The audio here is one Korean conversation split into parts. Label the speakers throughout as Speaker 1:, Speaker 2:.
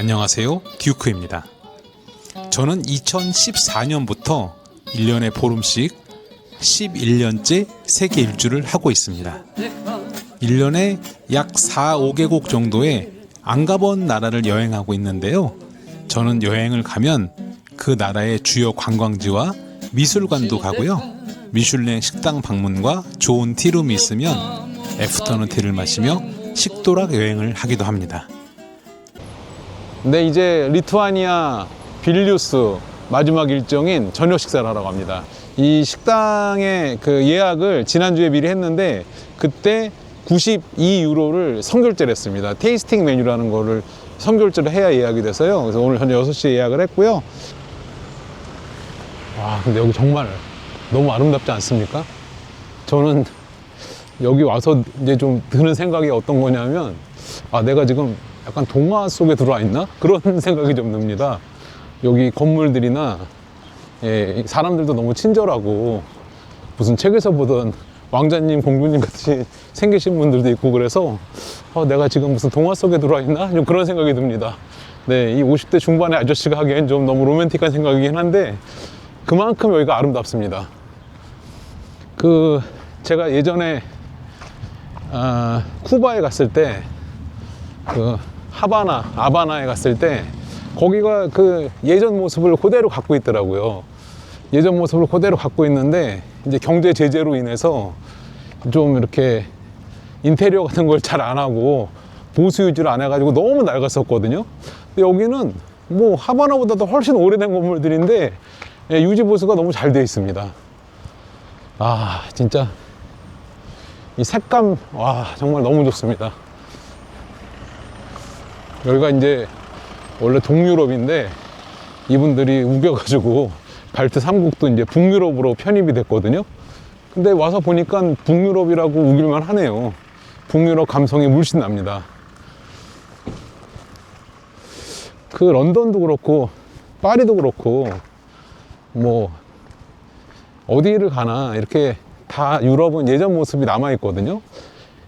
Speaker 1: 안녕하세요. 듀크입니다. 저는 2014년부터 1년에 보름씩 11년째 세계 일주를 하고 있습니다. 1년에 약 4, 5개국 정도의 안 가본 나라를 여행하고 있는데요. 저는 여행을 가면 그 나라의 주요 관광지와 미술관도 가고요. 미슐랭 식당 방문과 좋은 티룸이 있으면 애프터눈 티를 마시며 식도락 여행을 하기도 합니다.
Speaker 2: 네, 이제 리투아니아 빌뉴스 마지막 일정인 저녁 식사를 하러 갑니다. 이 식당의 그 예약을 지난주에 미리 했는데 그때 92유로를 선결제를 했습니다. 테이스팅 메뉴라는 거를 선결제를 해야 예약이 돼서요. 그래서 오늘 현재 6시에 예약을 했고요. 와, 근데 여기 정말 너무 아름답지 않습니까? 저는 여기 와서 이제 좀 드는 생각이 어떤 거냐면 아 내가 지금 약간 동화 속에 들어와 있나 그런 생각이 좀 듭니다. 여기 건물들이나 예, 사람들도 너무 친절하고 무슨 책에서 보던 왕자님 공주님 같이 생기신 분들도 있고 그래서 어, 내가 지금 무슨 동화 속에 들어와 있나 좀 그런 생각이 듭니다. 네, 이 50대 중반의 아저씨가 하기엔 좀 너무 로맨틱한 생각이긴 한데 그만큼 여기가 아름답습니다. 그 제가 예전에 아, 쿠바에 갔을 때 그 하바나 아바나에 갔을 때 거기가 그 예전 모습을 그대로 갖고 있더라고요. 예전 모습을 그대로 갖고 있는데 이제 경제 제재로 인해서 좀 이렇게 인테리어 같은 걸 잘 안 하고 보수 유지를 안 해가지고 너무 낡았었거든요. 근데 여기는 뭐 하바나보다도 훨씬 오래된 건물들인데 예, 유지 보수가 너무 잘돼 있습니다. 아 진짜 이 색감 와 정말 너무 좋습니다. 여기가 이제 원래 동유럽인데 이분들이 우겨가지고 발트 3국도 이제 북유럽으로 편입이 됐거든요. 근데 와서 보니까 북유럽이라고 우길만 하네요. 북유럽 감성이 물씬 납니다. 그 런던도 그렇고 파리도 그렇고 뭐 어디를 가나 이렇게 다 유럽은 예전 모습이 남아 있거든요.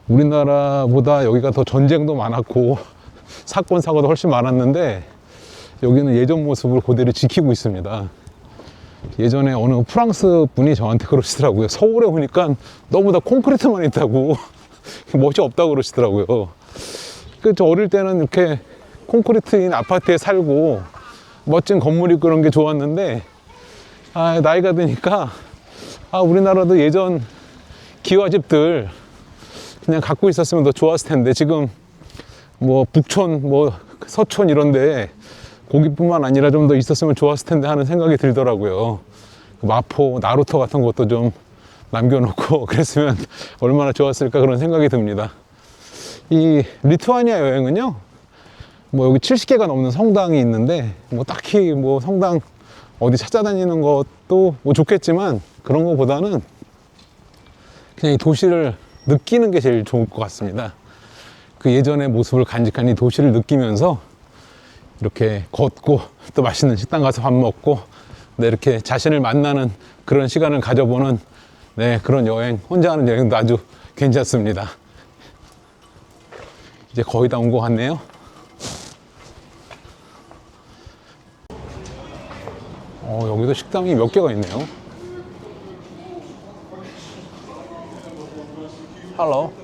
Speaker 2: 우리나라보다 여기가 더 전쟁도 많았고 사건 사고도 훨씬 많았는데 여기는 예전 모습을 그대로 지키고 있습니다. 예전에 어느 프랑스 분이 저한테 그러시더라고요. 서울에 오니까 너무 다 콘크리트만 있다고 멋이 없다고 그러시더라고요. 그저 어릴 때는 이렇게 콘크리트인 아파트에 살고 멋진 건물 있고 그런 게 좋았는데 아, 나이가 드니까 아, 우리나라도 예전 기와집들 그냥 갖고 있었으면 더 좋았을 텐데 지금 뭐 북촌 뭐 서촌 이런데 고기뿐만 아니라 좀 더 있었으면 좋았을 텐데 하는 생각이 들더라고요. 그 마포, 나루터 같은 것도 좀 남겨놓고 그랬으면 얼마나 좋았을까 그런 생각이 듭니다. 이 리투아니아 여행은요, 뭐 여기 70개가 넘는 성당이 있는데 뭐 딱히 뭐 성당 어디 찾아다니는 것도 뭐 좋겠지만 그런 것보다는 그냥 이 도시를 느끼는 게 제일 좋을 것 같습니다. 그 예전의 모습을 간직한 이 도시를 느끼면서 이렇게 걷고 또 맛있는 식당 가서 밥 먹고 네, 이렇게 자신을 만나는 그런 시간을 가져보는 네, 그런 여행, 혼자 하는 여행도 아주 괜찮습니다. 이제 거의 다 온 것 같네요. 어, 여기도 식당이 몇 개가 있네요. Hello.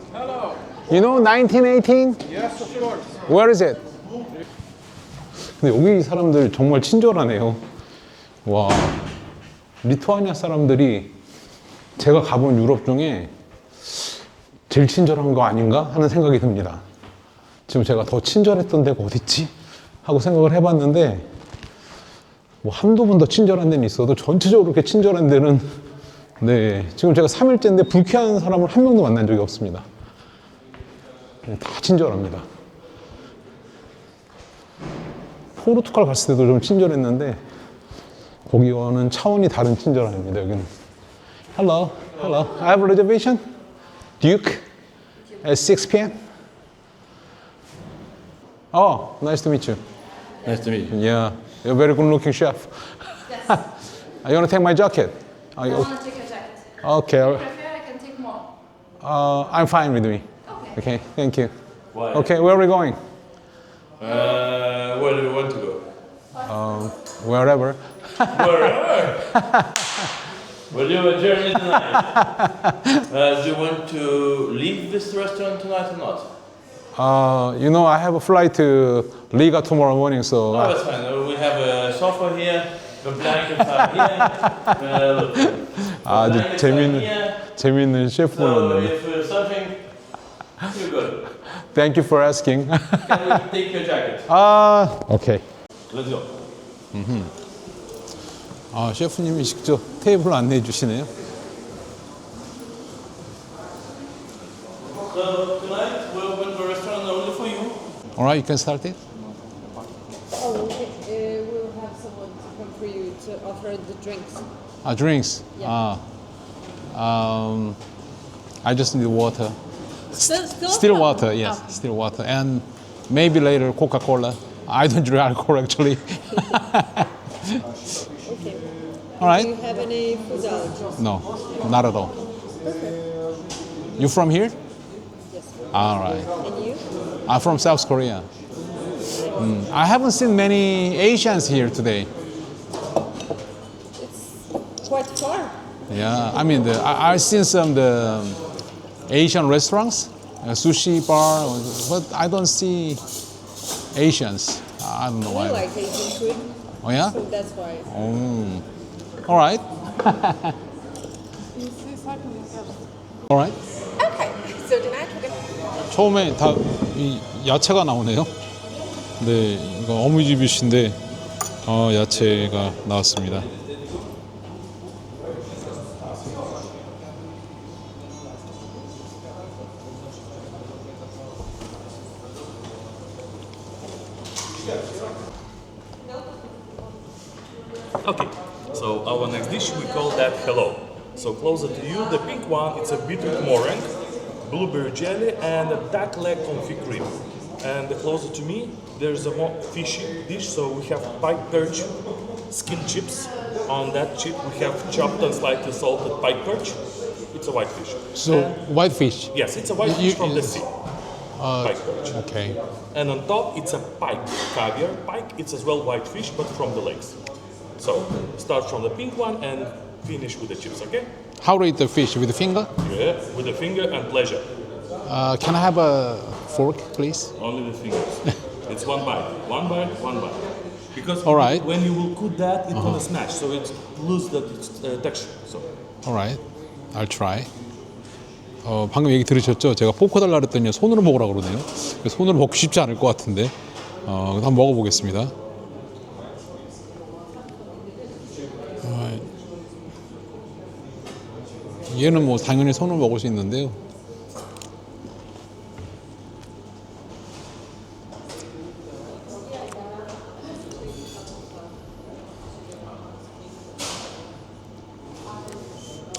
Speaker 2: You know 1918?
Speaker 3: Yes, sure.
Speaker 2: Where is it? 근데 여기 사람들 정말 친절하네요. 와, 리투아니아 사람들이 제가 가본 유럽 중에 제일 친절한 거 아닌가 하는 생각이 듭니다. 지금 제가 더 친절했던 데가 어딨지? 하고 생각을 해봤는데 뭐 한두 번 더 친절한 데는 있어도 전체적으로 그렇게 친절한 데는 네 지금 제가 3일째인데 불쾌한 사람을 한 명도 만난 적이 없습니다. 네, 다 친절합니다. 포르투갈 갔을 때도 좀 친절했는데 거기와는 차원이 다른 친절함입니다. 여기는. Hello, hello. I have a reservation. Duke at 6 p.m. Oh, nice to meet you.
Speaker 3: Nice to meet you.
Speaker 2: Yeah, you're a very good-looking chef.
Speaker 4: Yes.
Speaker 2: you want to take my jacket?
Speaker 4: I want to take your jacket.
Speaker 2: okay?
Speaker 4: Prefer I can take more.
Speaker 2: Uh, I'm fine with me.
Speaker 4: Okay.
Speaker 2: Okay, thank you.
Speaker 3: Why?
Speaker 2: Okay, where are we going?
Speaker 3: Uh, well, do you want to go?
Speaker 2: Um, wherever.
Speaker 3: Wherever. Will you a journey tonight? uh, do you want to leave this restaurant tonight or not?
Speaker 2: Uh, you know, I have a flight to Riga tomorrow morning, so
Speaker 3: No, that's fine. Uh, We have a sofa here. The blankets are here. Uh, look, the
Speaker 2: 아주
Speaker 3: blankets are
Speaker 2: 재밌는
Speaker 3: here.
Speaker 2: 재밌는 셰프
Speaker 3: So
Speaker 2: 만났네.
Speaker 3: if uh, something, you're good.
Speaker 2: Thank you for asking.
Speaker 3: Can we take your jacket?
Speaker 2: 아, 오케이.
Speaker 3: Let's go.
Speaker 2: 아, 셰프님이 직접 테이블 안내해 주시네요.
Speaker 3: So tonight we open the restaurant only for you.
Speaker 2: Alright, you can start it.
Speaker 4: Oh, okay. Uh, we'll have someone to come for you to offer the drinks.
Speaker 2: Ah, drinks.
Speaker 4: Yeah.
Speaker 2: Ah, um, I just need water.
Speaker 4: Still, still,
Speaker 2: Still water, yes,
Speaker 4: Oh.
Speaker 2: still water, and maybe later Coca-Cola. I don't drink alcohol actually.
Speaker 4: Okay.
Speaker 2: All right.
Speaker 4: Do you have any food allergies?
Speaker 2: No, not at all. You from here?
Speaker 4: Yes.
Speaker 2: All right.
Speaker 4: And you?
Speaker 2: I'm from South Korea. Mm, I haven't seen many Asians here today.
Speaker 4: It's quite far.
Speaker 2: Yeah, I mean, the, I, I've seen some the Asian restaurants, uh, sushi bar, but I don't see Asians. I don't know why.
Speaker 4: like Asian food,
Speaker 2: Oh yeah.
Speaker 4: so that's why.
Speaker 2: Mm. All right. All right.
Speaker 4: Okay. So tonight we're gonna.
Speaker 1: 처음에 다 이 야채가 나오네요. 네, 이거 어묵이비신데 어, 야채가 나왔습니다.
Speaker 5: Okay, so our next dish we call that hello. So closer to you, the pink one it's a beetroot meringue, blueberry jelly, and a duck leg confit cream. And the closer to me, there's a more fishy dish. So we have pike perch, skin chips. On that chip we have chopped and slightly salted pike perch. It's a white fish.
Speaker 2: So
Speaker 5: And-
Speaker 2: whitefish.
Speaker 5: yes, it's a white
Speaker 2: You-
Speaker 5: fish from the
Speaker 2: you-
Speaker 5: sea. pike perch.
Speaker 2: Okay.
Speaker 5: And on top, it's a pike caviar. Pike, it's as well white fish, but from the lakes. So start from the pink one and finish with the chips, okay?
Speaker 2: How eat the fish with the finger?
Speaker 5: Yeah, with the finger and pleasure.
Speaker 2: Uh, can I have a fork, please?
Speaker 5: Only the fingers. it's one bite, one bite, one bite. Because
Speaker 2: All right. Uh-huh.
Speaker 5: when you will cook that, it's gonna smash, so it lose that uh, texture. So
Speaker 2: Alright, I'll try. 어, 방금 얘기 들으셨죠? 제가 포크 달라 그랬더니 손으로 먹으라 그러네요. 손으로 먹기 쉽지 않을 것 같은데. 어, 한번 먹어보겠습니다. Alright. 얘는 뭐 당연히 손으로 먹을 수 있는데요.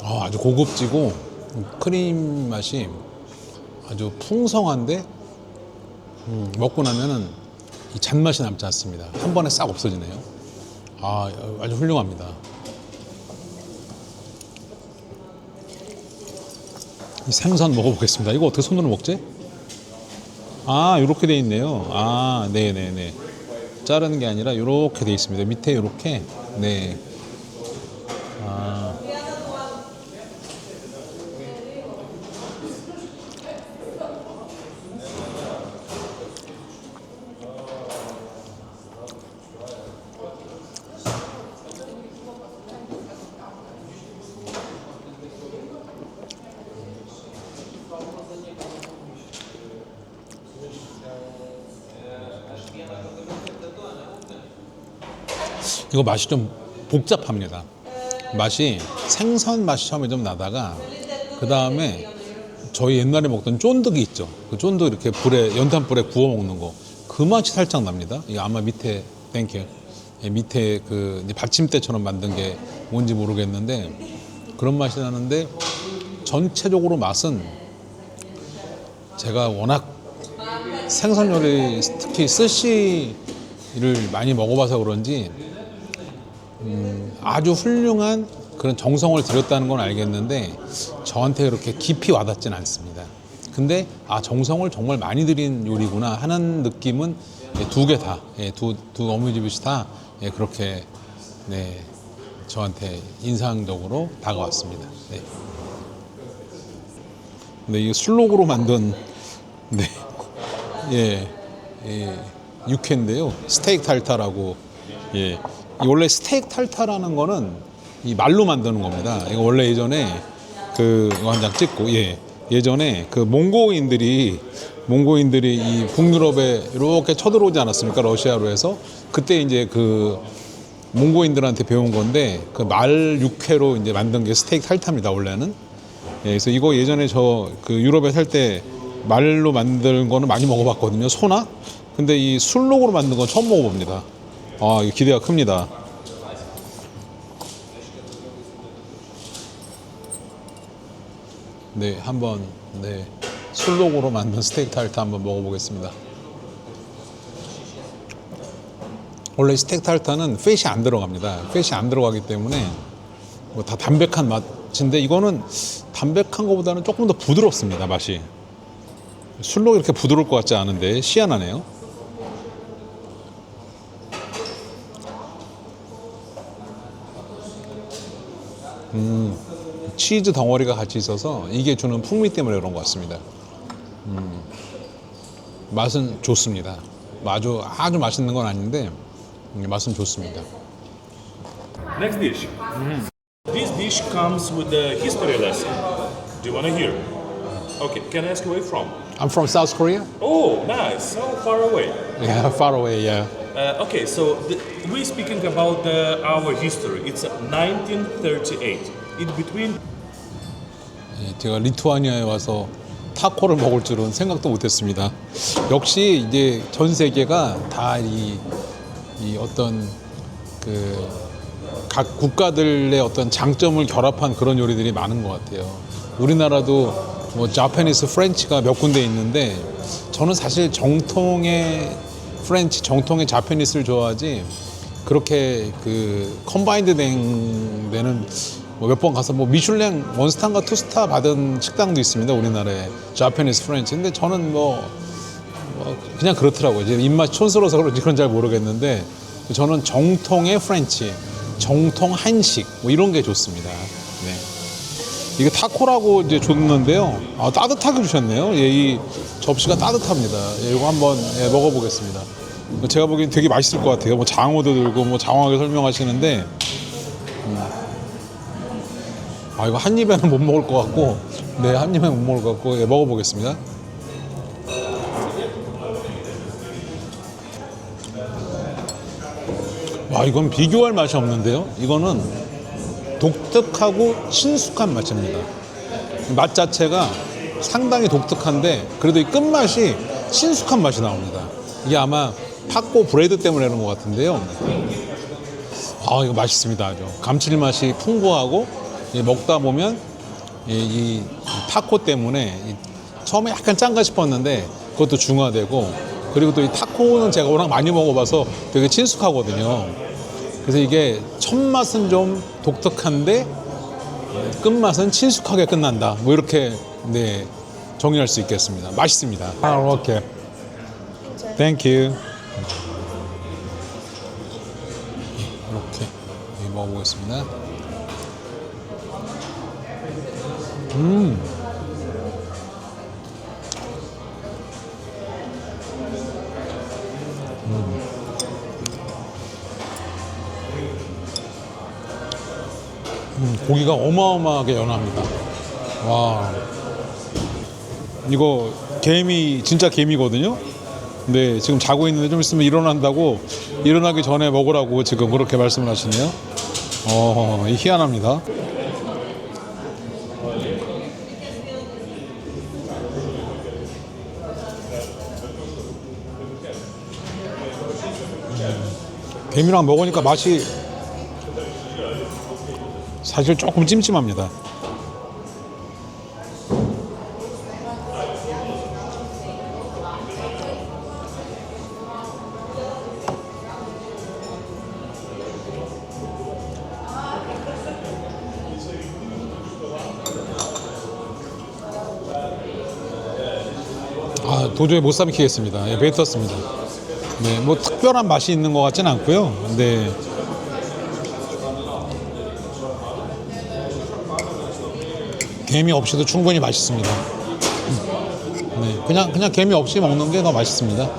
Speaker 2: 어, 아주 고급지고 크림 맛이 아주 풍성한데 음, 먹고 나면은 이 잔맛이 남지 않습니다. 한 번에 싹 없어지네요. 아, 아주 훌륭합니다. 이 생선 먹어보겠습니다. 이거 어떻게 손으로 먹지? 아, 이렇게 돼 있네요. 아, 네 네 네. 자르는 게 아니라 이렇게 돼 있습니다. 밑에 이렇게. 네. 이거 맛이 좀 복잡합니다. 맛이 생선 맛이 처음에 좀 나다가 그 다음에 저희 옛날에 먹던 쫀득이 있죠. 그 쫀득 이렇게 불에 연탄불에 구워 먹는 거. 그 맛이 살짝 납니다. 이거 아마 밑에 땡큐 예, 밑에 그 받침대처럼 만든 게 뭔지 모르겠는데 그런 맛이 나는데 전체적으로 맛은 제가 워낙 생선 요리 특히 스시를 많이 먹어봐서 그런지 음, 아주 훌륭한 그런 정성을 들였다는 건 알겠는데 저한테 그렇게 깊이 와닿진 않습니다. 근데 아 정성을 정말 많이 들인 요리구나 하는 느낌은 두 개 다, 예, 두, 두 어뮤니빗이 다 예, 그렇게 네, 저한테 인상적으로 다가왔습니다. 네. 근데 이게 술록으로 만든 네, 예, 예, 육회인데요. 스테이크 탈타라고 예, 이 원래 스테이크 탈타라는 거는 이 말로 만드는 겁니다. 이거 원래 예전에 그 한 장 찍고 예, 예전에 그 몽고인들이 몽고인들이 이 북유럽에 이렇게 쳐들어오지 않았습니까? 러시아로 해서 그때 이제 그 몽고인들한테 배운 건데 그 말 육회로 이제 만든 게 스테이크 탈타입니다 원래는. 예, 그래서 이거 예전에 저 그 유럽에 살 때 말로 만든 거는 많이 먹어봤거든요 소나. 근데 이 술록으로 만든 건 처음 먹어봅니다. 아 기대가 큽니다. 네, 한번 네 술록으로 만든 스테이크 타르트 한번 먹어보겠습니다. 원래 스테이크 타르트는 팻이 안 들어갑니다. 팻이 안 들어가기 때문에 뭐 다 담백한 맛인데 이거는 담백한 것보다는 조금 더 부드럽습니다 맛이. 술록이 이렇게 부드러울 것 같지 않은데 희한하네요. 치즈 덩어리가 같이 있어서 이게 주는 풍미 때문에 그런 것 같습니다. 음, 맛은 좋습니다. 아주 아주 맛있는 건 아닌데 음, 맛은 좋습니다.
Speaker 5: Next dish. This dish comes with the history lesson. Do you want to hear? Okay, can I ask where you're from?
Speaker 2: I'm from South Korea.
Speaker 5: Oh, nice. So far away.
Speaker 2: Yeah, far away. Yeah.
Speaker 5: Uh, okay, so the, we're speaking about uh, our history. It's 1938. In between
Speaker 2: 예, 제가 리투아니아에 와서 타코를 먹을 줄은 생각도 못했습니다. 역시 이제 전 세계가 다이 이 어떤 그 각 국가들의 어떤 장점을 결합한 그런 요리들이 많은 것 같아요. 우리나라도 뭐 자파니스 프렌치가 몇 군데 있는데 저는 사실 정통의 프렌치, 정통의 자파니스를 좋아하지 그렇게 그 컴바인드 된 데는 뭐 몇 번 가서 뭐 미슐랭 원스타인가 투스타 받은 식당도 있습니다 우리나라에. 자파니스 프렌치 근데 저는 뭐, 뭐 그냥 그렇더라고요. 이제 입맛이 촌스러워서 그런지 그런 잘 모르겠는데 저는 정통의 프렌치 정통 한식 뭐 이런 게 좋습니다. 네. 이게 타코라고 이제 줬는데요. 아, 따뜻하게 주셨네요. 예, 이 접시가 따뜻합니다. 예, 이거 한번 예, 먹어보겠습니다. 제가 보기엔 되게 맛있을 것 같아요. 뭐 장어도 들고 뭐 장황하게 설명하시는데 아 이거 한 입에는 못 먹을 것 같고. 네 한 입에는 못 먹을 것 같고. 예, 먹어보겠습니다. 와 이건 비교할 맛이 없는데요. 이거는 독특하고 친숙한 맛입니다. 맛 자체가 상당히 독특한데 그래도 이 끝맛이 친숙한 맛이 나옵니다. 이게 아마 팥고 브레드 때문에 그런 것 같은데요. 아 이거 맛있습니다 아주. 감칠맛이 풍부하고 이 먹다 보면 이, 이 타코 때문에 이 처음에 약간 짠가 싶었는데 그것도 중화되고 그리고 또 이 타코는 제가 워낙 많이 먹어봐서 되게 친숙하거든요. 그래서 이게 첫 맛은 좀 독특한데 끝맛은 친숙하게 끝난다. 뭐 이렇게 네 정의할 수 있겠습니다. 맛있습니다. 아 오케이. 땡큐 이렇게 네, 먹어보겠습니다. 음, 고기가 어마어마하게 연합니다. 와. 이거 개미, 진짜 개미거든요? 근데 지금 자고 있는데 좀 있으면 일어난다고 일어나기 전에 먹으라고 지금 그렇게 말씀을 하시네요. 어, 이 희한합니다. 음, 개미랑 먹으니까 맛이 사실 조금 찜찜합니다. 아, 도저히 못 삼키겠습니다. 예, 배 떴습니다. 네, 뭐 특별한 맛이 있는 것 같진 않고요. 근데 개미 없이도 충분히 맛있습니다. 네, 그냥 그냥 개미 없이 먹는 게 더 맛있습니다.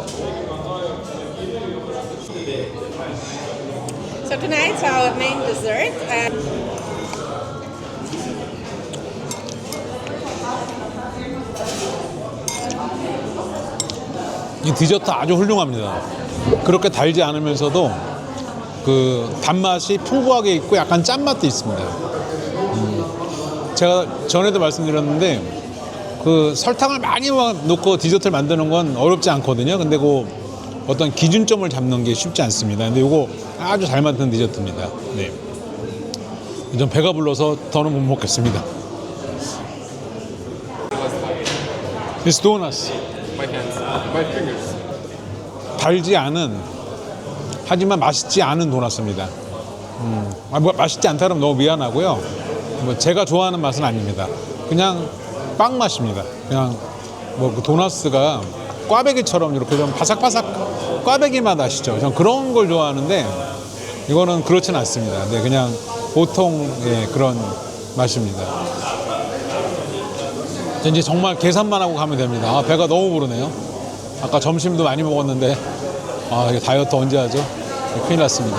Speaker 2: 이 디저트 아주 훌륭합니다. 그렇게 달지 않으면서도 그 단맛이 풍부하게 있고 약간 짠맛도 있습니다. 음, 제가 전에도 말씀드렸는데 그 설탕을 많이 막 넣고 디저트를 만드는 건 어렵지 않거든요. 근데 그 어떤 기준점을 잡는 게 쉽지 않습니다. 근데 이거 아주 잘 만든 디저트입니다. 네. 좀 배가 불러서 더는 못 먹겠습니다. It's donuts. 달지 않은 하지만 맛있지 않은 도넛입니다. 음, 아, 뭐 맛있지 않다 그러면 너무 미안하고요. 뭐 제가 좋아하는 맛은 아닙니다. 그냥 빵 맛입니다. 그냥 뭐 그 도넛가 꽈배기처럼 이렇게 좀 바삭바삭 꽈배기 맛 아시죠? 전 그런 걸 좋아하는데 이거는 그렇진 않습니다. 네, 그냥 보통 예, 그런 맛입니다. 이제 정말 계산만 하고 가면 됩니다. 아, 배가 너무 부르네요. 아까 점심도 많이 먹었는데 아 이거 다이어트 언제 하죠? 큰일 났습니다.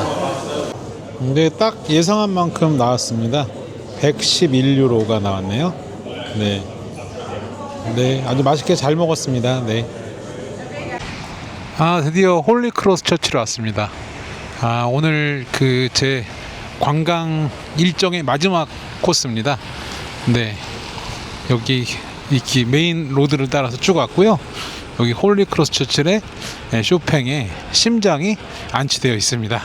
Speaker 2: 근데 딱 예상한 만큼 나왔습니다. 111유로가 나왔네요. 네. 네, 아주 맛있게 잘 먹었습니다. 네. 아, 드디어 홀리 크로스 처치로 왔습니다. 아, 오늘 그 제 관광 일정의 마지막 코스입니다. 네. 여기 이렇게 메인 로드를 따라서 쭉 왔고요. 여기 홀리크로스 처칠의 쇼팽에 심장이 안치되어 있습니다.